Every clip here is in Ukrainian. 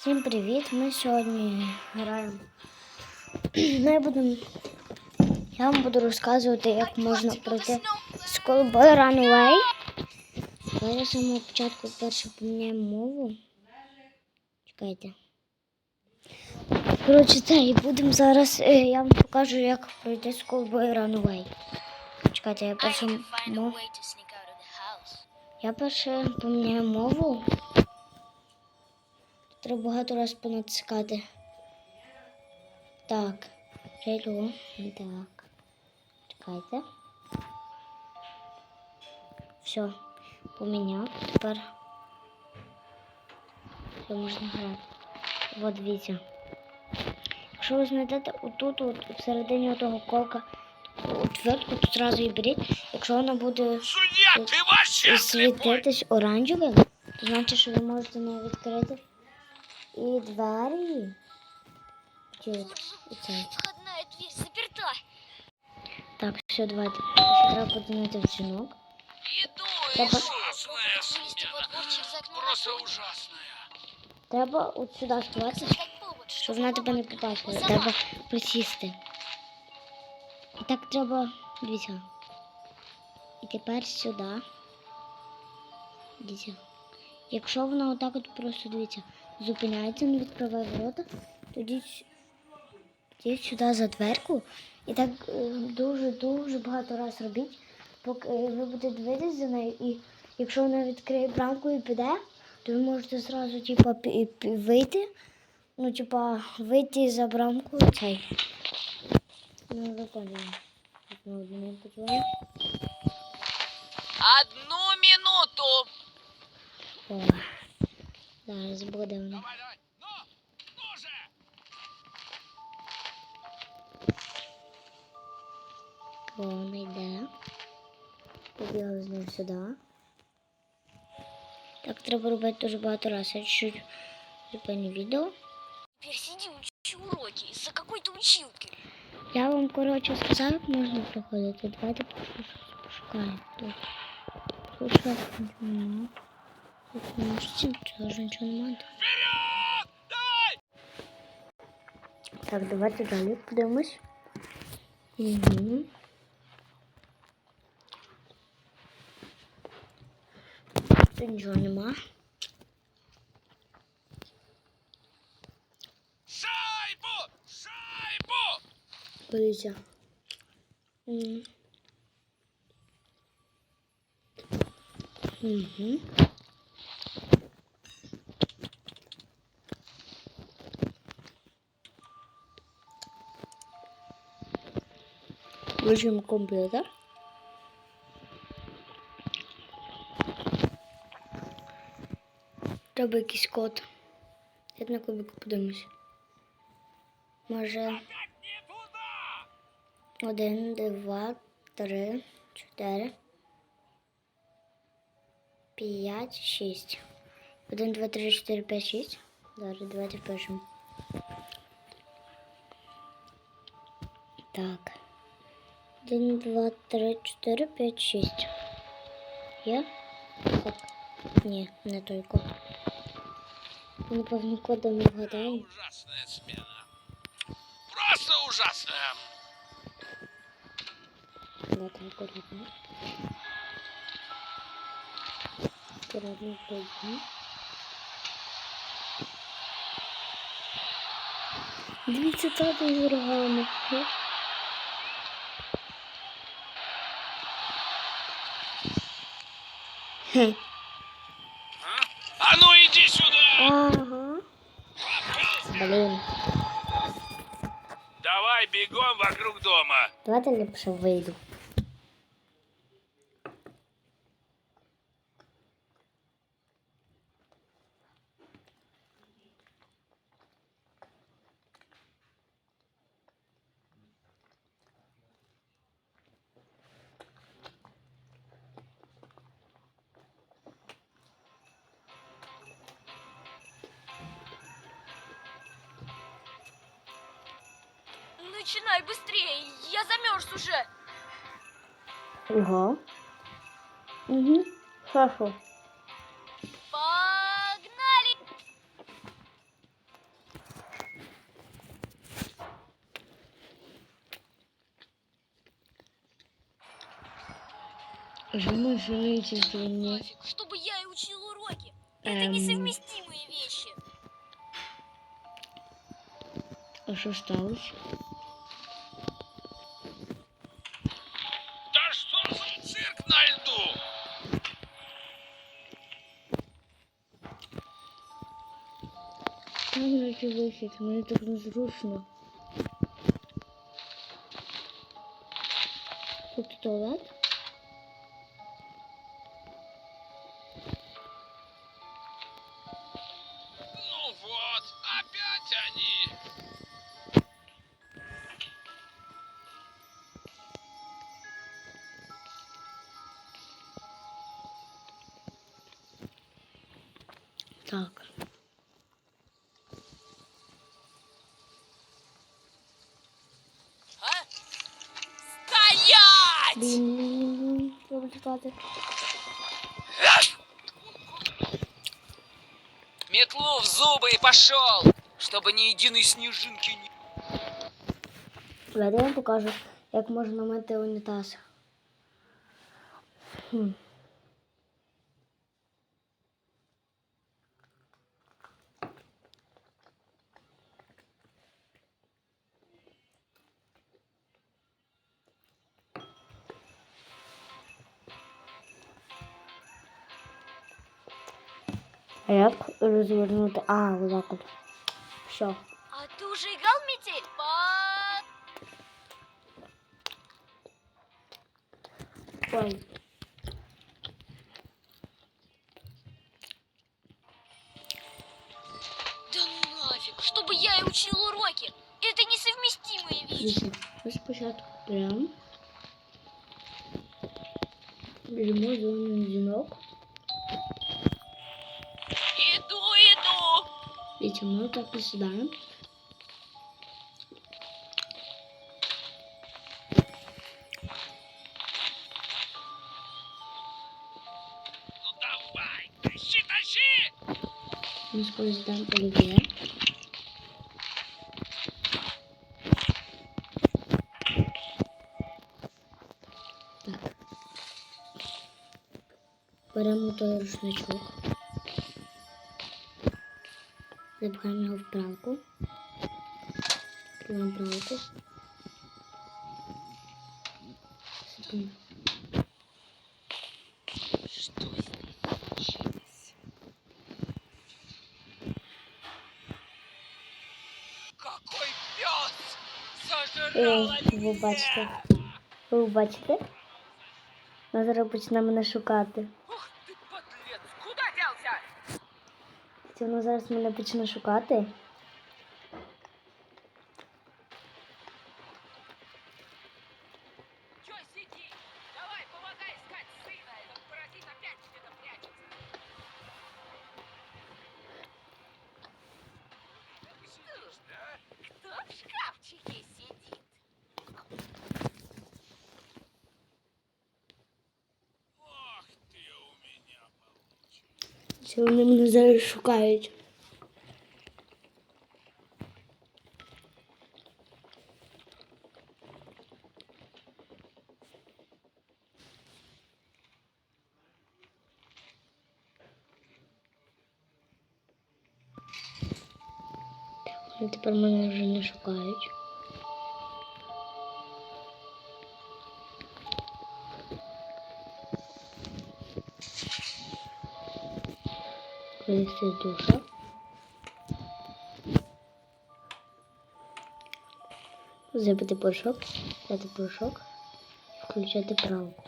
Всім привіт! Ми сьогодні граємо. Ми будемо. Я вам буду розказувати, як можна пройти Schoolboy Runaway. Давайте з самого початку перше поміняємо мову. Чекайте. Коротше, це і будемо зараз. е, Я вам покажу, як пройти Schoolboy Runaway. Чекайте, я перше мову. Я перше поміняю мову. Треба багато раз понатискати. Так. Рейлю. Так. Чекайте. Все. Поміняв. Тепер. Все можна грати. От дивіться. Якщо ви знайдете отут, от, всередині того колка отвертку, то зразу і беріть. Якщо вона буде вообще слепой! світитись оранжевим, то значить, що ви можете не відкрити і двері. Чи. Входная дверь заперта. Так, все, давайте. Треба подзвонити в жінок. Иду, смена. Просто ужасная. Треба от сюди сховатися, щоб вона тебе не побачила. Треба присісти. І так треба. Дивіться. І тепер сюди. Дивіться. Якщо вона отак от просто дивіться, зупиняється, не відкриває ворота, тоді тоді сюди за дверку. І так дуже-дуже багато раз робіть, поки е, ви будете дивитися за нею. І якщо вона відкриє брамку і піде, то ви можете зразу пі- вийти. Ну, типа, вийти за брамку цей. Ну, виконуємо. Подзвоню. Одну минуту. О, зараз буде вона. Давай, давай. Ну, ну йде. Побігла з ним сюди. Так треба робити дуже багато разів. Я чуть-чуть зупиню відео. Теперь сиди, учи уроки из-за какой-то училки. Я вам, коротше, сказав, як можна проходити. Давайте пошу- пошукаємо тут. Тут щось. Тут ножці, теж нічого немає. Так, давайте далі подивимось. Угу. Тут нічого нема. Шайбу! Шайбу! Подивіться. Угу. Включимо комп'ютер. Треба якийсь код. Я на кубику подивимось. Може. Один, два, три, чотири, п'ять, шість. Один, два, три, чотири, п'ять, шість. Зараз давайте впишемо. Так. Один, два, три, чотири, п'ять, шість. Є? Так. Ні, не той код. Напевно, кодом не вгадаємо. Ужасная смена. Просто ужасная. Давайте аккуратно. Аккуратно пройдем. Дивіться, тато з ворогами. А? А ну иди сюда! Ага. Блін. Давай бегом вокруг дома. Давайте ліпше вийду. начинай быстрее, я замерз уже. Ага. Угу. Хорошо. Погнали! Почему жалеете, что мне... Чтобы я и учил уроки. Это эм... несовместимые вещи. А что осталось? Вихід, мені так незручно. Тут туалет? Ну вот, опять они. Так. Чекати. Метлу в зубы и пошел, чтобы ни единой снежинки не... Давайте я вам покажу, як можна мити унітаз. Хм. А як розвернути? А, отак от. Все. А ты уже играл в метель? По... Ой. Да ну нафиг, чтобы я и учил уроки. Это несовместимые вещи. Ми спочатку прям беремо зелений дзвінок. Иду, иду. Дивіться, ми так присідаємо. Ну давай, тащи, тащи. Ми скористаємо олів'є. Так. Беремо той рушничок. Запихаємо його в пралку. Відкриваємо пралку. Сипемо. Что здесь случилось? Какой пес сожрал Ой, ви бачите. Ви бачите? Ми зараз почне мене шукати. Це воно зараз мене почне шукати. Це вони мене зараз шукають. Тепер мене вже не шукають. Вилізти з душа. Забити порошок, взяти порошок, включати правку.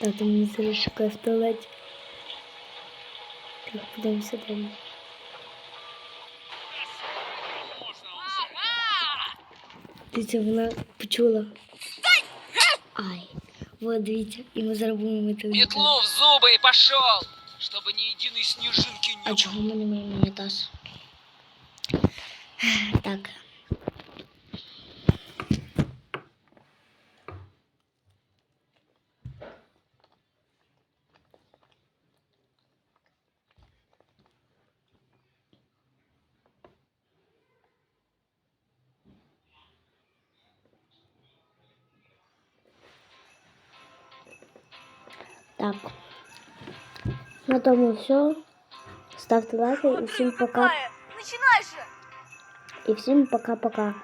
Тато мені зараз шукає в туалеті. Так, подивимося далі. Дивіться, вона почула. Ай. Вот, дивіться, і ми зараз будемо мити унітаз. Метлу в зубы и пошел, чтобы ни единой снежинки не А чого ми не маємо унітаз? Так. Так. На тому все. Ставте лайки і всім пока. Починай же! І всім пока-пока.